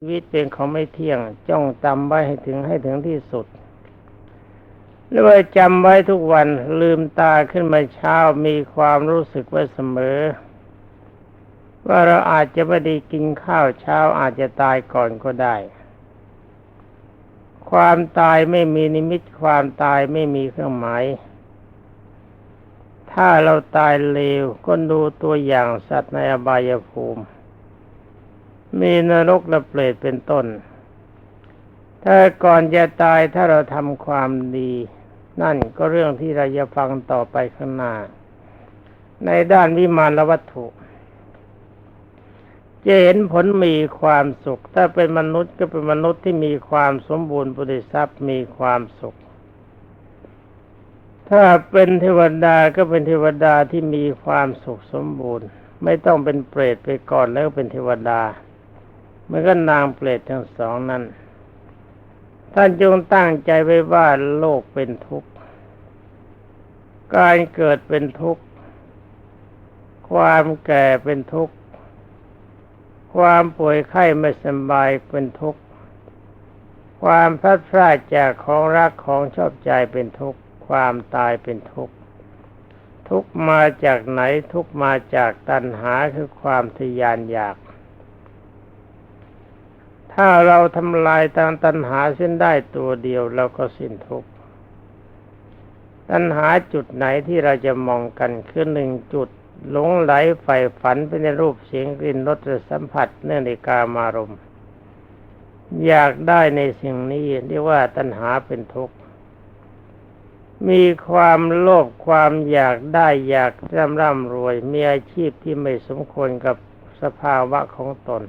ชีวิตเป็นของไม่เที่ยง จ้องจำไว้ให้ถึงให้ถึงที่สุดแล้วว่าจำไว้ทุกวันลืมตาขึ้นมาเช้ามีความรู้สึกไว้เสมอ ว่าเราอาจจะไม่ได้กินข้าวเช้าอาจจะตายก่อนก็ได้ ความตายไม่มีนิมิตความตายไม่มีเครื่องหมาย ถ้าเราตายเร็วก็ดูตัวอย่างสัตว์ในอบายภูมิ มีนรกและเปรตเป็นต้น ถ้าก่อนจะตายถ้าเราทำความดี นั่นก็เรื่องที่เราจะฟังต่อไปข้างหน้า ในด้านวิมานวัตถุ จะเห็นผลมีความสุข ถ้าเป็นมนุษย์ก็เป็นมนุษย์ที่มีความสมบูรณ์บริทรัพย์มีความสุขถ้าเป็นเทวดาก็เป็นเทวดาที่มีความสุขสมบูรณ์ ไม่ต้องเป็นเปรตไปก่อนแล้วเป็นเทวดา เมื่อก็นางเปรตทั้งสองนั้น ท่านจงตั้งใจไว้ว่าโลกเป็นทุกข์ การเกิดเป็นทุกข์ ความแก่เป็นทุกข์ ความป่วยไข้ไม่สบายเป็นทุกข์ ความพลัดพรากจากของรักของชอบใจเป็นทุกข์ ความตายเป็นทุกข์ทุกมาจากไหนทุกมาจากตัณหาคือความทยานอยาก ถ้าเราทำลายทางตัณหาเส้นได้ตัวเดียวเราก็สิ้นทุกข์ตัณหาจุดไหนที่เราจะมองกันคือหนึ่งจุดหลงไหลใฝ่ฝันไปในรูปเสียงกลิ่นรสสัมผัสเนื่องในกามารมณ์อยากได้ในสิ่งนี้เรียกว่าตัณหาเป็นทุกข์มีความโลภความอยากได้อยากร่ำร่ำรวย มีอาชีพที่ไม่สมควรกับสภาวะของตน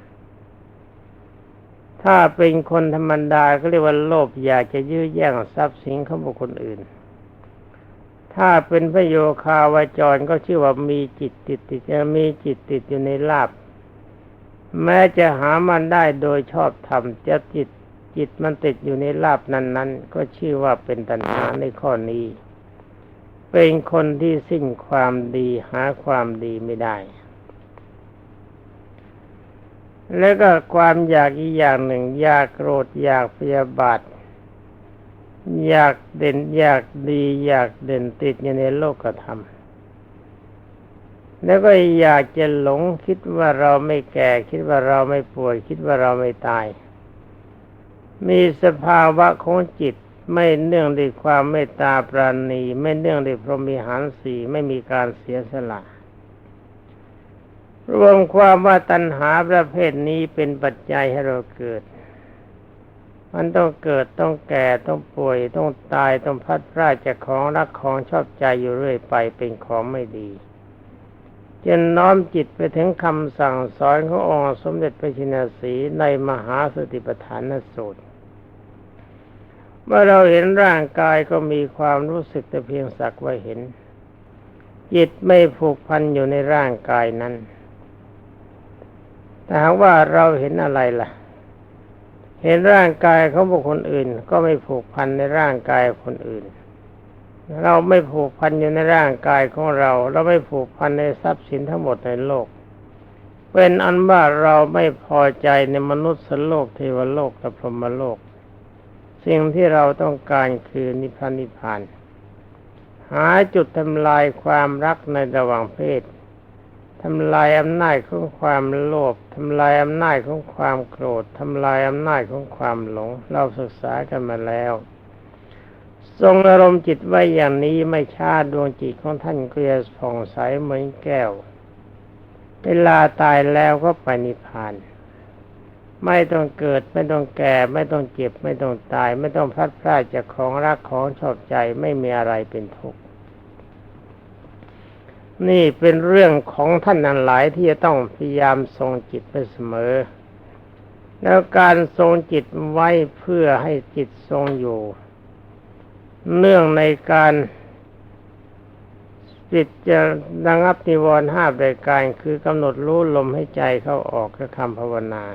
ถ้าเป็นคนธรรมดาก็เรียกว่าโลภอยากจะยื้อแย่งทรัพย์สินของบุคคลอื่น ถ้าเป็นพระโยคาวาจรก็ชื่อว่ามีจิตติดติดมีจิตติดอยู่ในลาบแม้จะหามันได้โดยชอบธรรมจะจิตจิตมันติดอยู่ในลาบนั้น ๆ ก็ชื่อว่าเป็นตัณหาในข้อนี้ เป็นคนที่สิ้นความดีหาความดีไม่ได้ แล้วก็ความอยากอีกอย่างหนึ่ง อยากโกรธอยากพยาบาท อยากเด่นอยากดี อยากเด่นติดอยู่ในโลกธรรมแล้วก็อยากจะหลงคิดว่าเราไม่แก่ คิดว่าเราไม่ป่วย คิดว่าเราไม่ตาย มีสภาวะของจิตไม่เนื่องด้วยความเมตตาปราณี ไม่เนื่องด้วยพรหมิหารสีไม่มีการเสียสละ รวมความว่าตัณหาประเภทนี้เป็นปัจจัยให้เราเกิด มันต้องเกิดต้องแก่ต้องป่วยต้องตายต้องพัดพลาดจากของรักของชอบใจอยู่เรื่อยไปเป็นของไม่ดีจนน้อมจิตไปถึงคำสั่งสอนขององค์สมเด็จพระชินสีในมหาสติปัฏฐานสูตรเมื่อเราเห็นร่างกายก็มีความรู้สึกแต่เพียงสักว่าเห็น จิตไม่ผูกพันอยู่ในร่างกายนั้น แต่หากว่าเราเห็นอะไรล่ะ เห็นร่างกายของบุคคลอื่น ก็ไม่ผูกพันในร่างกายคนอื่น เราไม่ผูกพันอยู่ในร่างกายของเรา เราไม่ผูกพันในทรัพย์สินทั้งหมดในโลกเป็นอันว่าเราไม่พอใจในมนุษย์สโลกเทวโลกและพรหมโลก สิ่งที่เราต้องการคือนิพพานนิพพาน หาจุดทำลายความรักในระหว่างเพศ ทำลายอำนาจของความโลภทำลายอำนาจของความโกรธทำลายอำนาจของความหลง เราศึกษากันมาแล้ว ทรงอารมณ์จิตไว้อย่างนี้ไม่ชาดวงจิตของท่านก็จะผ่องใสเหมือนแก้ว เวลาตายแล้วก็ไปนิพพาน ไม่ต้องเกิดไม่ต้องแก่ ไม่ต้องเจ็บ ไม่ต้องตาย ไม่ต้องพลัดพรากจากของรักของชอบใจไม่มีอะไรเป็นทุกข์ นี่เป็นเรื่องของท่านนั้นหลายที่จะต้องพยายามทรงจิตไปเสมอ แล้วการทรงจิตไว้เพื่อให้จิตทรงอยู่ เนื่องในการจิตจะระงับนิวรณ์ห้ารายการคือกำหนดรู้ลมให้ใจเข้าออกกับคำภาวนา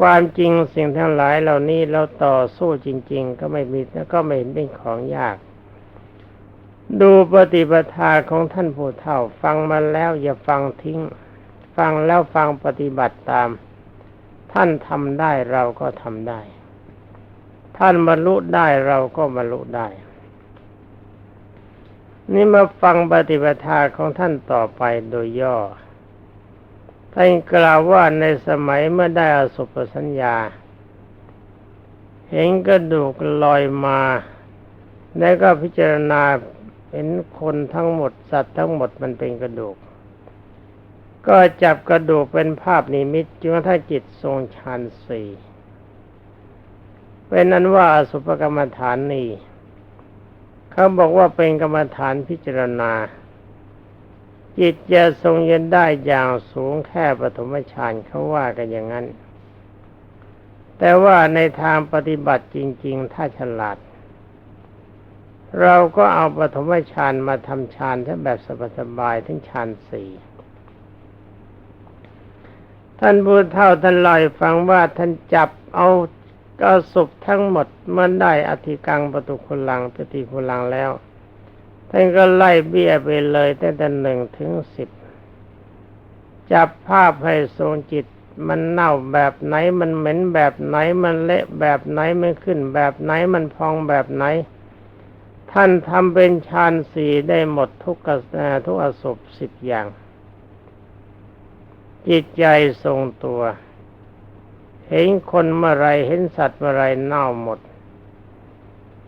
ความจริงสิ่งทั้งหลายเหล่านี้เราต่อสู้จริง ๆ ก็ไม่มีและก็ไม่เป็นของยาก ดูปฏิปทาของท่านผู้เฒ่า ฟังมาแล้วอย่าฟังทิ้ง ฟังแล้วฟังปฏิบัติตาม ท่านทำได้เราก็ทำได้ ท่านบรรลุได้เราก็บรรลุได้ นี่มาฟังปฏิปทาของท่านต่อไปโดยย่อ ท่านกล่าวว่าในสมัยเมื่อได้อสุปสัญญา เห็นกระดูกลอยมา แล้วก็พิจารณา เห็นคนทั้งหมดสัตว์ทั้งหมดมันเป็นกระดูก ก็จับกระดูกเป็นภาพนิมิตจนกระทั่งจิตทรงฌานสี่เป็นนั้นว่าอสุภกรรมฐานนี้เขาบอกว่าเป็นกรรมฐานพิจารณา จิตจะทรงเย็นได้อย่างสูงแค่ปฐมฌานเขาว่ากันอย่างนั้น แต่ว่าในทางปฏิบัติจริง ๆ ถ้าฉลาด เราก็เอาปฐมฌานมาทำฌานทั้งแบบสบายๆทั้งฌานสี่ท่านพูดเท่าท่านลอยฟังว่าท่านจับเอาก็สุบทั้งหมดเมื่อได้อธิกังประตุคุลังปฏิคุลังแล้ว ท่านก็ไล่เบี้ยไปเลยตั้งแต่หนึ่งถึงสิบจับภาพให้ทรงจิตมันเน่าแบบไหนมันเหม็นแบบไหนมันเละแบบไหนไม่ขึ้นแบบไหนมันพองแบบไหน ท่านทำเป็นฌานสี่ได้หมดทุกกทุกอสุปสิบอย่าง จิตใจทรงตัว เห็นคนเมื่อไรเห็นสัตว์เมื่อไรเน่าหมด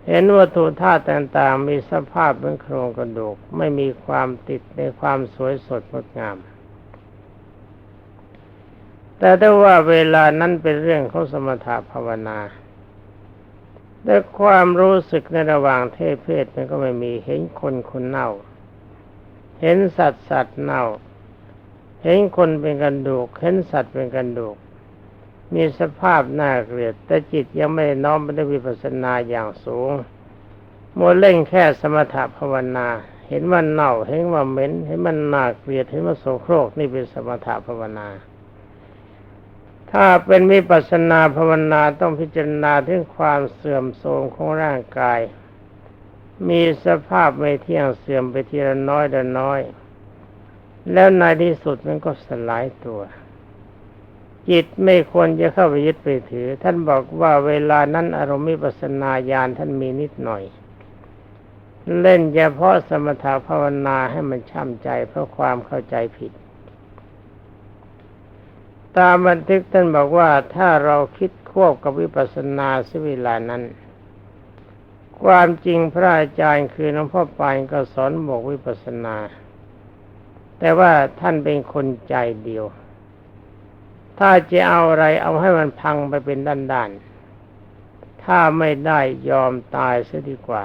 เห็นวัตถุธาตุต่างๆ มีสภาพเหมือนโครงกระดูก ไม่มีความติดในความสวยสดงดงาม แต่ถ้าว่าเวลานั้นเป็นเรื่องของสมถะภาวนา แต่ความรู้สึกในระหว่างเทศเพศมันก็ไม่มีเห็นคนคนเน่า เห็นสัตว์สัตว์เน่า เห็นคนเป็นกันดูก เห็นสัตว์เป็นกันดูก มีสภาพน่าเกลียด แต่จิตยังไม่ได้น้อมไปด้วยวิปัสสนาอย่างสูงมัวเล่งแค่สมถะภาวนา เห็นมันเน่า เห็นว่าเหม็น เห็นมันน่าเกลียด เห็นมันโสโครกนี่เป็นสมถะภาวนา ถ้าเป็นวิปัสสนาภาวนาต้องพิจารณาถึงความเสื่อมโทรมของร่างกาย มีสภาพไม่เที่ยงเสื่อมไปทีละน้อยละน้อย แล้วในที่สุดมันก็สลายตัว จิตไม่ควรจะเข้าไปยึดไปถือ ท่านบอกว่าเวลานั้นอารมณ์วิปัสสนาญาณท่านมีนิดหน่อย เล่นเฉพาะสมถะภาวนาให้มันช่ำใจเพราะความเข้าใจผิด ตามบันทึกท่านบอกว่าถ้าเราคิดควบกับวิปัสสนาสิเวลานั้น ความจริงพระอาจารย์คือหลวงพ่อปานก็สอนบอกวิปัสสนา แต่ว่าท่านเป็นคนใจเดียว ถ้าจะเอาอะไรเอาให้มันพังไปเป็นด้านๆ ถ้าไม่ได้ยอมตายเสียดีกว่า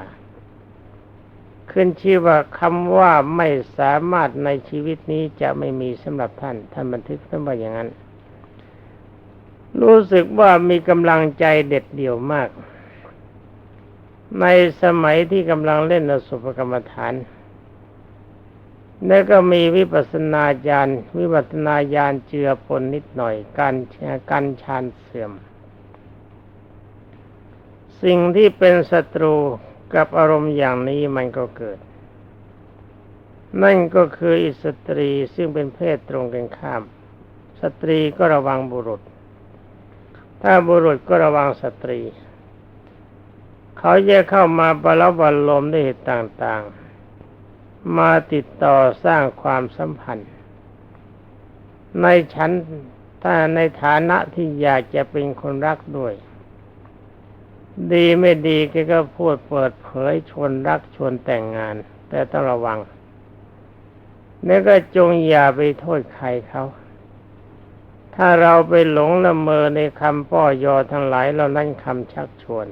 ขึ้นชื่อว่าคำว่าไม่สามารถในชีวิตนี้จะไม่มีสำหรับท่าน ท่านบันทึกท่านว่าอย่างนั้น รู้สึกว่ามีกำลังใจเด็ดเดี่ยวมาก ในสมัยที่กำลังเล่นอสุภกรรมฐานแล้วก็มีวิปัสนาญาณวิปัสสนาญาณเจือปนนิดหน่อย การการชานเสื่อม สิ่งที่เป็นศัตรูกับอารมณ์อย่างนี้มันก็เกิด นั่นก็คืออิสตรีซึ่งเป็นเพศตรงกันข้าม สตรีก็ระวังบุรุษ ถ้าบุรุษก็ระวังสตรี เขาจะเข้ามาบรลบันลมด้วยเหตุต่างๆ มาติดต่อสร้างความสัมพันธ์ ในชั้นถ้าในฐานะที่อยากจะเป็นคนรักด้วย ดีไม่ดีกก็พูดเปิดเผยชวนรักชวนแต่งงาน แต่ต้องระวังนี่ก็จงอย่าไปโทษใครเขา ถ้าเราไปหลงละเมอในคำป้อยอทั้งหลายเรานั่นคำชักชวน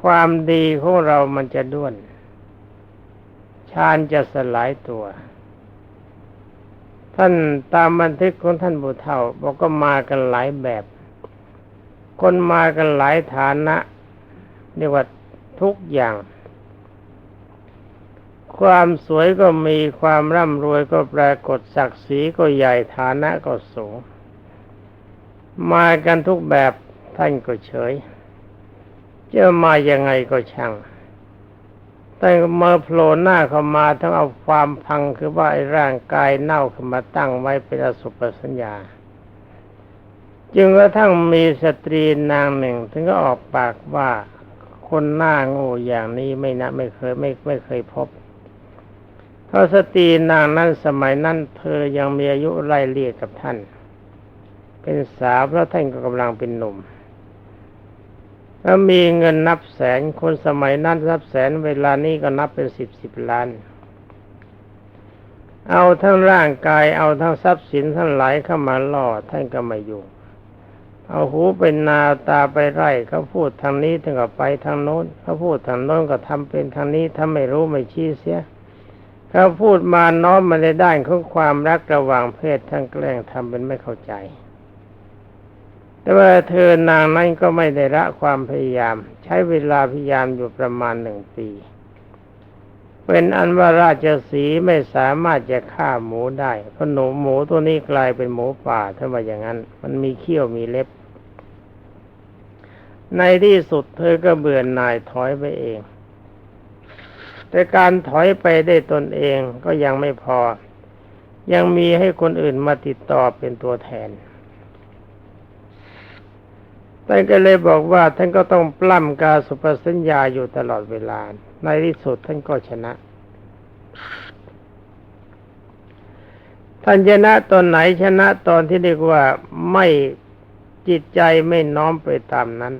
ความดีของเรามันจะด้วนชาญจะสลายตัว ท่านตามบันทึกของท่านบุเฒ่าบอกก็มากันหลายแบบ คนมากันหลายฐานะเรียกว่าทุกอย่าง ความสวยก็มีความร่ำรวยก็ปรากฏศักดิ์ศรีก็ใหญ่ฐานะก็สูง มากันทุกแบบท่านก็เฉยจะมายังไงก็ช่าง แต่เมื่อโผล่หน้าเข้ามาทั้งเอาความพังคือว่าไอ้ร่างกายเน่าขึ้นมาตั้งไว้เป็นอสุปสัญญา จึงกระทั่งมีสตรีนางหนึ่ง ถึงก็ออกปากว่าคนหน้าโง่อย่างนี้ไม่นะไม่เคยไม่ไม่เคยพบ ราะสตรีนางนั้นสมัยนั้นเธอยังมีอายุไล่เลี่ยกับท่าน เป็นสาวเพราะท่านก็กำลังเป็นหนุ่มแล้วมีเงินนับแสนคนสมัยนั้นนับแสนเวลานี้ก็นับเป็นสิบสิบล้าน เอาทั้งร่างกายเอาทั้งทรัพย์สินทั้งหลายเข้ามาล่อท่านก็ไม่อยุ่เอาหูเป็นนาตาไปไร่เขาพูดทางนี้ถึงกับไปทางโน้นเขาพูดทางโน้นก็ทำเป็นทางนี้ถ้าไม่รู้ไม่ชี้เสีย เขาพูดมาน้อมมาในด้านของความรักระหว่างเพศทั้งแกล้งทำเป็นไม่เข้าใจ แต่ว่าเธอนางนั้นก็ไม่ได้ละความพยายาม ใช้เวลาพยายามอยู่ประมาณหนึ่งปี เป็นอันว่าราชสีไม่สามารถจะฆ่าหมูได้เพราะหนูหมูตัวนี้กลายเป็นหมูป่าถ้าว่าอย่างนั้น มันมีเขี้ยวมีเล็บ ในที่สุดเธอก็เบื่อหน่ายถอยไปเอง แต่การถอยไปได้ตนเองก็ยังไม่พอ ยังมีให้คนอื่นมาติดต่อเป็นตัวแทนท่านก็เลยบอกว่าท่านก็ต้องปล้ำกาสุปสัญญาอยู่ตลอดเวลา ในที่สุดท่านก็ชนะ ท่านชนะตอนไหนชนะตอนที่เรียกว่าไม่จิตใจไม่น้อมไปตามนั้น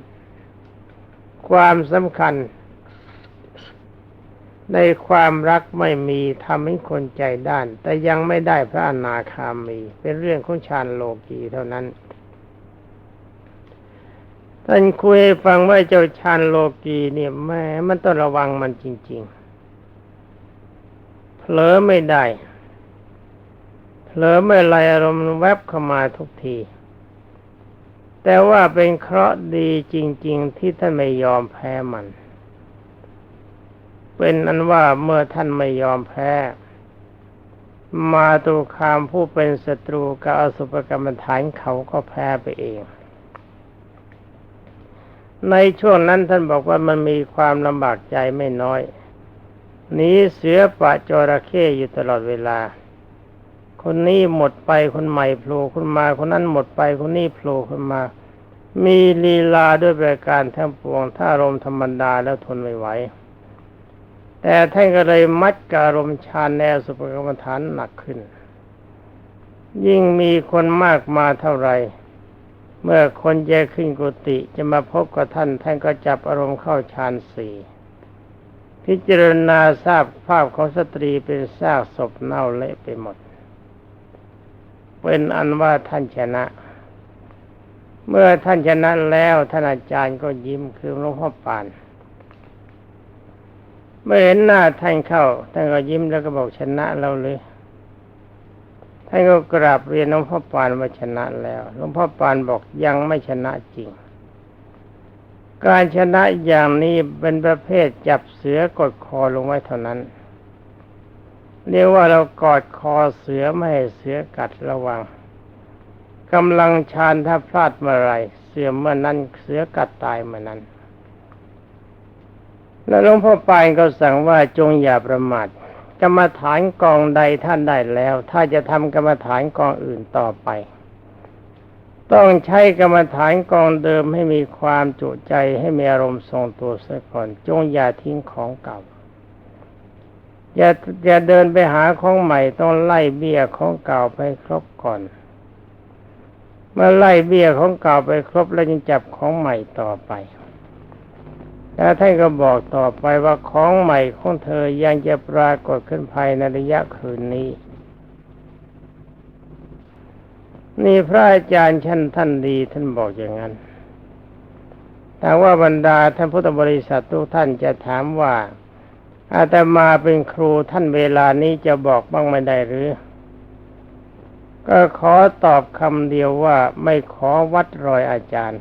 ความสำคัญ ในความรักไม่มีทำให้คนใจด้าน แต่ยังไม่ได้พระอนาคามี เป็นเรื่องของฌานโลกีเท่านั้นท่านคุยให้ฟังว่าเจ้าชานโลกีเนี่ยแม่มันต้องระวังมันจริง ๆ เผลอไม่ได้เผลอไม่ไรอารมณ์แวบเข้ามาทุกที แต่ว่าเป็นเคราะห์ดีจริง ๆ ที่ท่านไม่ยอมแพ้มัน เป็นอันว่าเมื่อท่านไม่ยอมแพ้ มาตุคามผู้เป็นศัตรูกับอสุภกรรมฐานเขาก็แพ้ไปเอง ในช่วงนั้นท่านบอกว่ามันมีความลำบากใจไม่น้อยหนีเสือปะจระเข้อยู่ตลอดเวลา คนนี้หมดไปคนใหม่โผล่ขึ้นมา คนนั้นหมดไปคนนี้โผล่ขึ้นมา มีลีลาด้วยประการทั้งปวงถ้ารมธรรมดาแล้วทนไม่ไหว แต่ท่านก็เลยมัดการมฌานแนวสุภกรรมฐานหนักขึ้น ยิ่งมีคนมากมาเท่าไหร่ เมื่อคนแยกขึ้นกุฏิจะมาพบกับท่าน ท่านก็จับอารมณ์เข้าฌานสี่พิจารณาทราบภาพของสตรีเป็นซากศพเน่าเละไปหมด เป็นอันว่าท่านชนะ เมื่อท่านชนะแล้วท่านอาจารย์ก็ยิ้มคือหลวงพ่อปาน เมื่อเห็นหน้าท่านเข้าท่านก็ยิ้มแล้วก็บอกชนะเราเลยท่านก็กราบเรียนหลวงพ่อปานว่าชนะแล้วหลวงพ่อปานบอกยังไม่ชนะจริง การชนะอย่างนี้เป็นประเภทจับเสือกดคอลงไว้เท่านั้น เรียกว่าเรากอดคอเสือไม่ให้เสือกัดระวังกำลังชานถ้าพลาดเมื่อไรเสือเมื่อนั้นเสือกัดตายเมื่อนั้น แล้วหลวงพ่อปานก็สั่งว่าจงอย่าประมาทกรรมฐานกองใดท่านได้แล้ว ถ้าจะทำกรรมฐานกองอื่นต่อไป ต้องใช้กรรมฐานกองเดิมให้มีความจุใจให้มีอารมณ์ทรงตัวเสียก่อน จงอย่าทิ้งของเก่าอย่าอย่าเดินไปหาของใหม่ต้องไล่เบี้ยของเก่าไปครบก่อน เมื่อไล่เบี้ยของเก่าไปครบแล้วจึงจับของใหม่ต่อไป แล้วท่านก็บอกต่อไปว่าของใหม่ของเธอยังจะปรากฏขึ้นภายในระยะคืนนี้ นี่พระอาจารย์ชั้นท่านดีท่านบอกอย่างนั้นแต่ว่าบรรดาท่านพุทธบริษัททุกท่านจะถามว่าอาตมาเป็นครูท่านเวลานี้จะบอกบ้างไม่ได้หรือ ก็ขอตอบคำเดียวว่าไม่ขอวัดรอยอาจารย์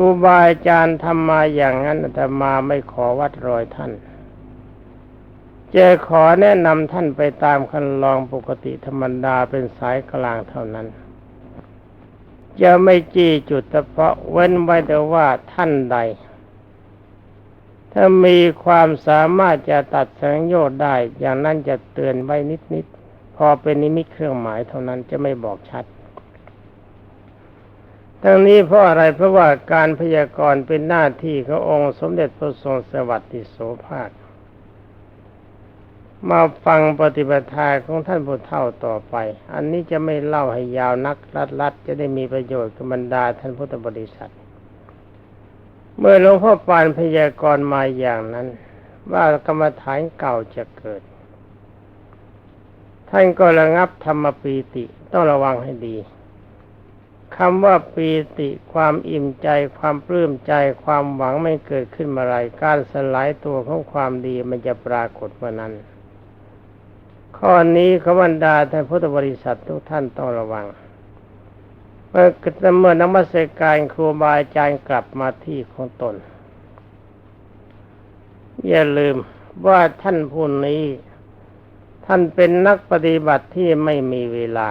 รูบาอาจารย์ทำมาอย่างนั้นอาตมาไม่ขอวัดรอยท่านจะขอแนะนำท่านไปตามคันลองปกติธรรมดาเป็นสายกลางเท่านั้น จะไม่จี้จุดเฉพาะเว้นไว้แต่ว่าท่านใด ถ้ามีความสามารถจะตัดสังโยชน์ได้ อย่างนั้นจะเตือนไว้นิดๆพอเป็นนิมิตเครื่องหมายเท่านั้นจะไม่บอกชัด ทั้งนี้เพราะอะไรเพราะว่าการพยากรณ์เป็นหน้าที่ขององค์สมเด็จพระทรงสวัสดิโสภาค มาฟังปฏิปทาของท่านผู้เฒ่าต่อไป อันนี้จะไม่เล่าให้ยาวนักรัดรัดจะได้มีประโยชน์กับบรรดาท่านพุทธบริษัท เมื่อหลวงพ่อปานพยากรณ์มาอย่างนั้น ว่ากรรมฐานเก่าจะเกิด ท่านก็ระงับธรรมปีติต้องระวังให้ดี คำว่าปีติความอิ่มใจ ความปลื้มใจ ความหวังไม่เกิดขึ้นมื่อไรการสลายตัวของความดีมันจะปรากฏเมื่อนั้น ข้อนี้ขบรรดาท่านพุทธบริษัททุกท่านต้องระวัง เมื่อเมื่อนมัสการครูบาอาจารย์กลับมาที่ของตน อย่าลืมว่าท่านผู้นี้ ท่านเป็นนักปฏิบัติที่ไม่มีเวลา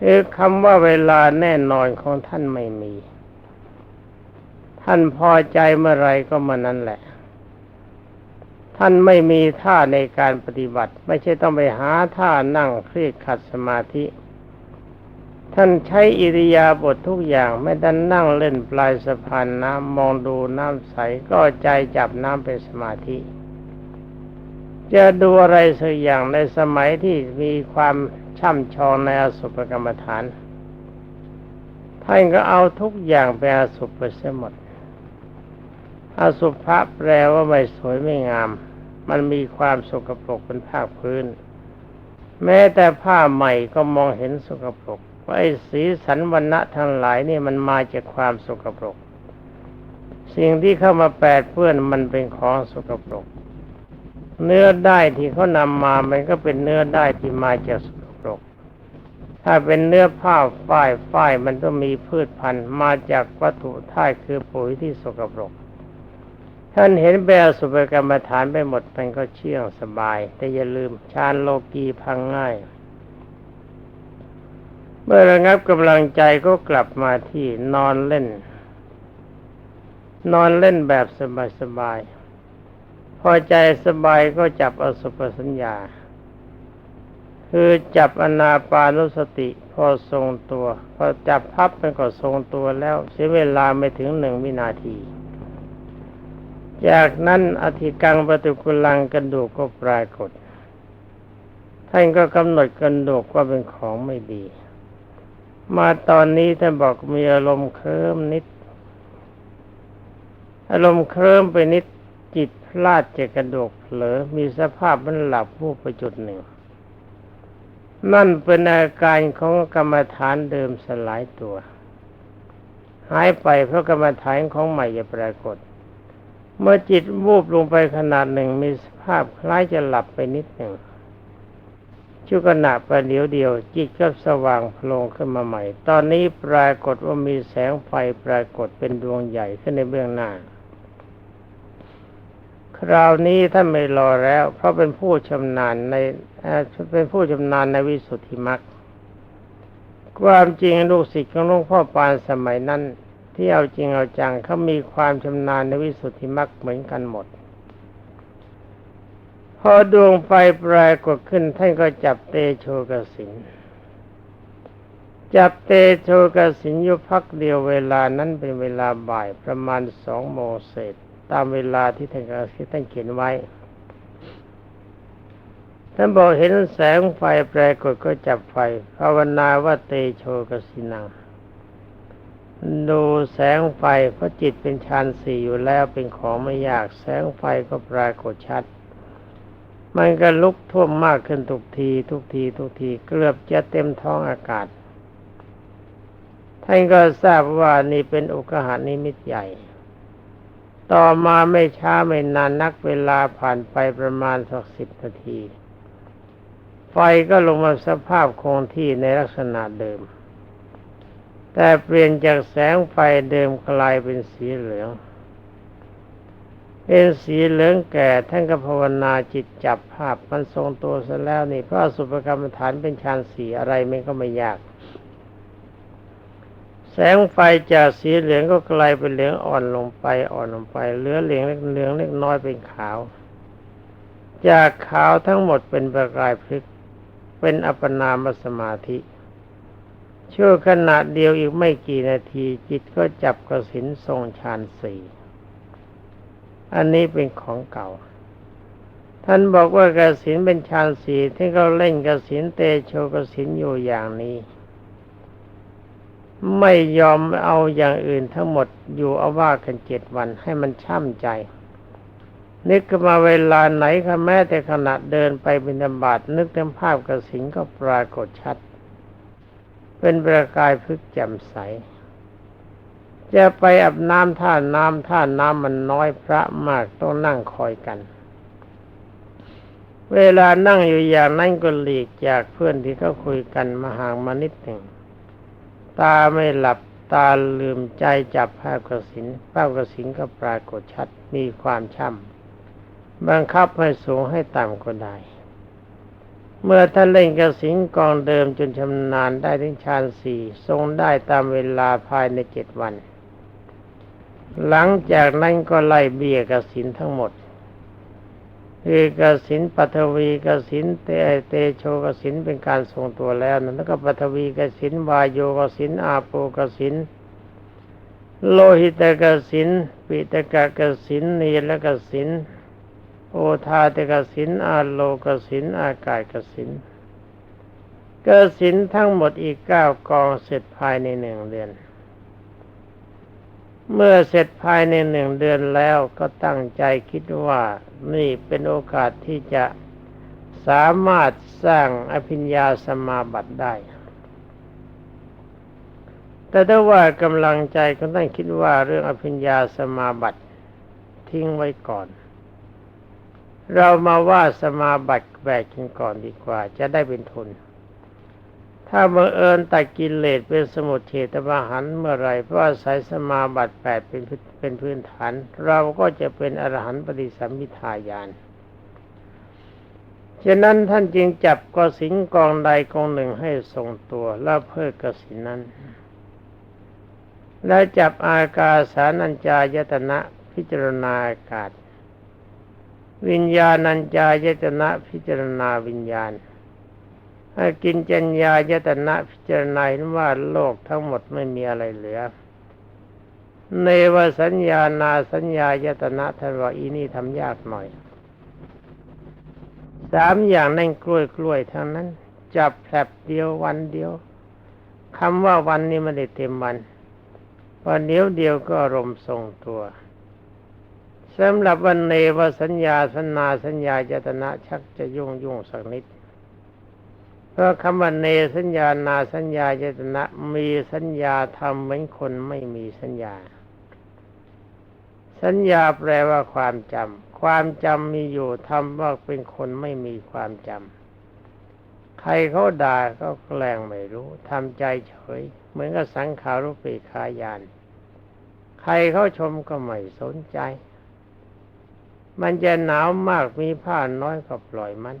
คือคำว่าเวลาแน่นอนของท่านไม่มี ท่านพอใจเมื่อไรก็มื่อนั้นแหละ ท่านไม่มีท่าในการปฏิบัติ ไม่ใช่ต้องไปหาท่านั่งเครียดขัดสมาธิ ท่านใช้อิริยาบถททุกอย่างไม่ดันนั่งเล่นปลายสะพานน้ำมองดูน้ำใสก็ใจจับน้ำเป็นสมาธิจะดูอะไรสักอย่างในสมัยที่มีความ ช่ำชองในอสุภกรรมฐาน ท่านก็เอาทุกอย่างไปอสุภไปเสียหมดอสุภะแปลว่าไม่สวยไม่งาม มันมีความสกปรกเป็นภาคพื้น แม้แต่ผ้าใหม่ก็มองเห็นสกปรกว่าไอ้สีสันวันณะทั้งหลายนี่มันมาจากความสกปรก สิ่งที่เข้ามาแปดเปื้อนมันเป็นของสกปรก เนื้อได้ที่เขานำมา มันก็เป็นเนื้อได้ที่มาจากสกปรก ถ้าเป็นเนื้อผ้าฝ้ายฝ้ายมันต้องมีพืชพันธุ์มาจากวัตถุธาตุคือปุ๋ยที่สกปรก ท่านเห็นแบลสุภกรรมฐานไปหมดมันก็เชื่องสบาย แต่อย่าลืมฌานโลกีพังง่าย เมื่อระงับกำลังใจก็กลับมาที่นอนเล่น นอนเล่นแบบสบายๆพอใจสบายก็จับอสุภสัญญา คือจับอนาปานุสติพอทรงตัว พอจับพับมันก็ทรงตัวแล้วเสียเวลาไม่ถึงหนึ่งวินาที จากนั้นอธิกังปฏิกุลังกระดูกก็ปรากฏ ท่านก็กำหนดกระดูกว่าเป็นของไม่ดี มาตอนนี้ท่านบอกมีอารมณ์เคลิ้มนิด อารมณ์เคลิ้มไปนิดจิตพลาดจากกระดูกเผลอมีสภาพมันหลับวูบไปจุดหนึ่ง นั่นเป็นอาการของกรรมฐานเดิมสลายตัว หายไปเพราะกรรมฐานของใหม่จะปรากฏ เมื่อจิตวูบลงไปขนาดหนึ่งมีสภาพคล้ายจะหลับไปนิดหนึ่งชั่วขณะประเดี๋ยวเดียว จิตก็สว่างโพลงขึ้นมาใหม่ ตอนนี้ปรากฏว่ามีแสงไฟปรากฏเป็นดวงใหญ่ขึ้นในเบื้องหน้า คราวนี้ท่านไม่รอแล้ว เพราะเป็นผู้ชำนาญในเป็นผู้ชำนาญในวิสุทธิมรรคความจริงลูกศิษย์ของหลวงพ่อปานสมัยนั้น ที่เอาจริงเอาจังเขามีความชำนาญในวิสุทธิมรรคเหมือนกันหมด พอดวงไฟปรายกฏขึ้น ท่านก็จับเตโชกสินจับเตโชกสินอยู่พักเดียวเวลานั้นเป็นเวลาบ่ายประมาณสองโมงเศษ ตามเวลาที่ท่านที่ท่านเขียนไว้ ท่านบอกเห็นแสงไฟปรากฏก็จับไฟ ภาวนาว่าเตโชกสินัง ดูแสงไฟเพราะจิตเป็นฌานสี่อยู่แล้วเป็นของไม่ยาก แสงไฟก็ปรากฏชัด มันก็ลุกท่วมมากขึ้นทุกที ทุกที ทุกทีเกือบจะเต็มท้องอากาศท่านก็ทราบว่านี่เป็นอุกหานิมิตใหญ่ ต่อมาไม่ช้าไม่นานนักเวลาผ่านไปประมาณสักสิบนาที ไฟก็ลงมาสภาพคงที่ในลักษณะเดิม แต่เปลี่ยนจากแสงไฟเดิมกลายเป็นสีเหลือง เป็นสีเหลืองแก่ท่านก็ภาวนาจิตจับภาพมันทรงตัวซะแล้วนี่พระสุภกรรมฐานเป็นฌานสีอะไรมันก็ไม่ยาก แสงไฟจากสีเหลืองก็กลายเป็นเหลืองอ่อนลงไปอ่อนลงไป เหลือเหลืองเล็กเหลืองเล็กน้อยเป็นขาว จากขาวทั้งหมดเป็นประกายพลึกเป็นอัปปนามสมาธิชั่วขณะเดียวอีกไม่กี่นาทีจิตก็จับกสินทรงฌานสี่อันนี้เป็นของเก่า ท่านบอกว่ากสินเป็นฌานสี่ที่เขาเล่นกสินเตโชกสินอยู่อย่างนี้ ไม่ยอมเอาอย่างอื่นทั้งหมดอยู่เอาว่ากันเจ็ดวันให้มันช่ำใจนึกมาเวลาไหนก็แม้แต่ขณะเดินไปบิณฑบาตนึกถึงภาพกระสินก็ปรากฏชัด เป็นประกายพึกแจ่มใส จะไปอาบน้ำท่าน้ำท่าน้ำมันน้อยพระมากต้องนั่งคอยกัน เวลานั่งอยู่อย่างนั้นก็หลีกจากเพื่อนที่เขาคุยกันมาห่างมานิดหนึ่ง ตาไม่หลับตาลืมใจจับภาพกระสิน ภาพกระสินก็ปรากฏชัดมีความช่ำบังคับให้สูงให้ต่ำก็ได้ เมื่อท่านเล่นกระสินกองเดิมจนชำนาญได้ถึงฌานสี่ทรงได้ตามเวลาภายในเจ็ดวัน หลังจากนั้นก็ไล่เบี้ยกระสินทั้งหมด คือกสินปัทวีกสินเตเตโชกสินเป็นการทรงตัวแล้วนะแล้วก็ปัทวีกสินวายโยกสินอาโปกสินโลหิตกสินปิตกกสินนีลกสินโอทาตกสินอาโลกสินอากาศกสินกสินทั้งหมดอีกเก้ากองเสร็จภายในหนึ่งเดือน เมื่อเสร็จภายในหนึ่งเดือนแล้วก็ตั้งใจคิดว่านี่เป็นโอกาสที่จะสามารถสร้างอภิญญาสมาบัติได้ แต่ถ้าว่ากำลังใจก็ต้องคิดว่าเรื่องอภิญญาสมาบัติทิ้งไว้ก่อน เรามาว่าสมาบัติแบกกันก่อนดีกว่า จะได้เป็นทุน ถ้าบังเอิญตัดกิเลสเป็นสมุทเฉตประหันเมื่อไรเพราะอาศัยสมาบัติแปดเป็นเป็นพื้นฐาน เราก็จะเป็นอรหันต์ปฏิสัมพิทาญาณฉะนั้นท่านจึงจับกสินกองใดกองหนึ่งให้ทรงตัวแล้วเพิกกสินนั้น แล้วจับอากาสานัญจายตนะพิจารณาอากาศ วิญญาณัญจายตนะพิจารณาวิญญาณ กินจัญญายตนะพิจารณาเห็นว่าโลกทั้งหมดไม่มีอะไรเหลือ ในวสัญญานาสัญญายตนะท่านว่าอีนี่ทำยากหน่อย สามอย่างนั่นกล้วยกล้วยทั้งนั้น จับแผลบเดียววันเดียวคำว่าวันนี้ไม่ได้เต็มวันวันเดียวเดียวก็รมทรงตัวสำหรับวันเนวสัญญาสัญนาสัญญาจตนะชักจะยุ่งยุ่งสักนิด เพราะคำว่าเนสัญญานาสัญญาเจตนะมีสัญญาทำเหมือนคนไม่มีสัญญา สัญญาแปลว่าความจำความจำมีอยู่ทำว่าเป็นคนไม่มีความจำใครเขาด่าก็แกล้งไม่รู้ทำใจเฉย เหมือนกับสังขารุปปีคายาน ใครเขาชมก็ไม่สนใจ มันจะหนาวมากมีผ้าน้อยก็ปล่อยมัน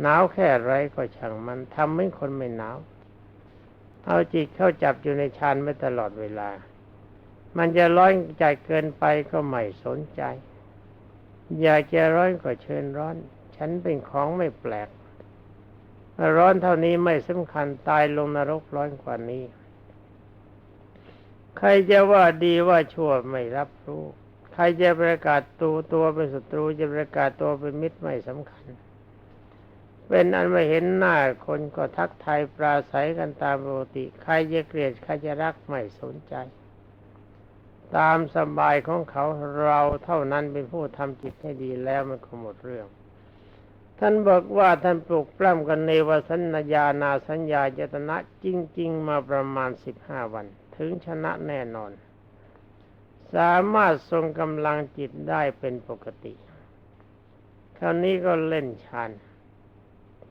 หนาวแค่ไรก็ช่างมันทำให้คนไม่หนาว เอาจิตเข้าจับอยู่ในฌานไม่ตลอดเวลา มันจะร้อนใจเกินไปก็ไม่สนใจ อยากจะร้อนก็เชิญร้อน ฉันเป็นของไม่แปลก ร้อนเท่านี้ไม่สำคัญตายลงนรกร้อนกว่านี้ ใครจะว่าดีว่าชั่วไม่รับรู้ ใครจะประกาศตัวตัวเป็นศัตรูจะประกาศตัวเป็นมิตรไม่สำคัญ เป็นอันไม่เห็นหน้าคนก็ทักทายปราศัยกันตามปกติ ใครจะเกลียดใครจะรักไม่สนใจ ตามสบายของเขาเราเท่านั้นเป็นผู้ทำจิตให้ดีแล้วมันก็หมดเรื่อง ท่านบอกว่าท่านปลุกปล้ำกันในวสัญญานาสัญญาเจตนะจริง ๆ มาประมาณสิบห้าวัน ถึงชนะแน่นอน สามารถทรงกำลังจิตได้เป็นปกติคราวนี้ก็เล่นฌาน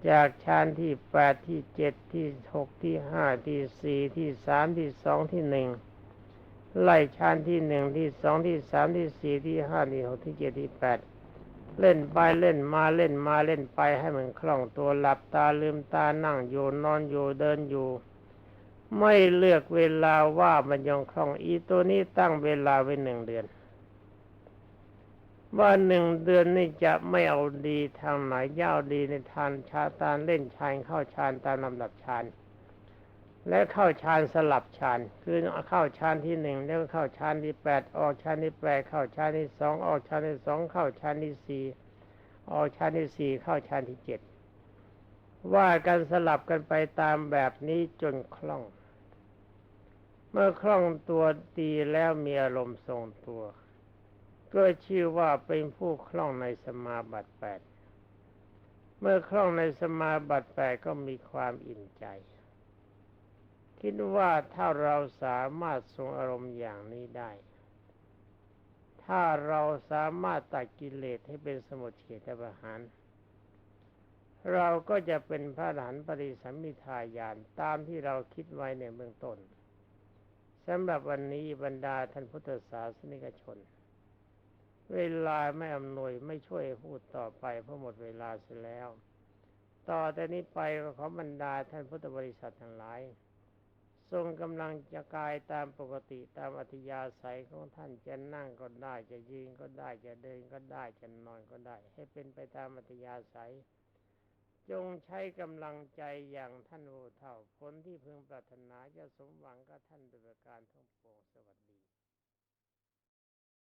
จากฌานที่แปดที่เจ็ดที่หกที่ห้าที่สี่ที่สามที่สองที่หนึ่งไล่ฌานที่หนึ่งที่สองที่สามที่สี่ที่ห้าที่หกที่เจ็ดที่แปดเล่นไปเล่นมาเล่นมาเล่นไปให้มันคล่องตัวหลับตาลืมตานั่งอยู่นอนอยู่เดินอยู่ ไม่เลือกเวลาว่ามันยังคล่องอีตัวนี้ตั้งเวลาไว้หนึ่งเดือน ว่าหนึ่งเดือนนี่จะไม่เอาดีทางไหนย่าวดีในทานชาตานเล่นชานเข้าชานตามลำดับชานและเข้าฌานสลับฌานคือเข้าฌานที่หนึ่งแล้วเข้าฌานที่แปดออกฌานที่แปดเข้าฌานที่สองออกฌานที่สองเข้าฌานที่สี่ออกฌานที่สี่เข้าฌานที่เจ็ดว่ากันสลับกันไปตามแบบนี้จนคล่อง เมื่อคล่องตัวดีแล้วมีอารมณ์ทรงตัว ก็ชื่อว่าเป็นผู้คล่องในสมาบัติแปดเมื่อคล่องในสมาบัติแปดก็มีความอิ่มใจ คิดว่าถ้าเราสามารถทรงอารมณ์อย่างนี้ได้ ถ้าเราสามารถตัดกิเลสให้เป็นสมุทเฉทประหารเราก็จะเป็นพระอรหันต์ปริสัมมิทายานตามที่เราคิดไว้ในเบื้องต้นสำหรับวันนี้บรรดาท่านพุทธศาสนิกชน เวลาไม่อำนวยไม่ช่วยพูดต่อไปเพราะหมดเวลาเสียแล้ว ต่อแต่นี้ไปขอบรรดาท่านพุทธบริษัททั้งหลาย ทรงกำลังจะกายตามปกติตามอัธยาศัยของท่านจะนั่งก็ได้จะยืนก็ได้จะเดินก็ได้จะนอนก็ได้ ให้เป็นไปตามอัธยาศัย จงใช้กำลังใจอย่างท่านโอเท่าผลที่พึงปรารถนาจะสมหวังกับท่านโดยประการทั้งปวงสวัสดี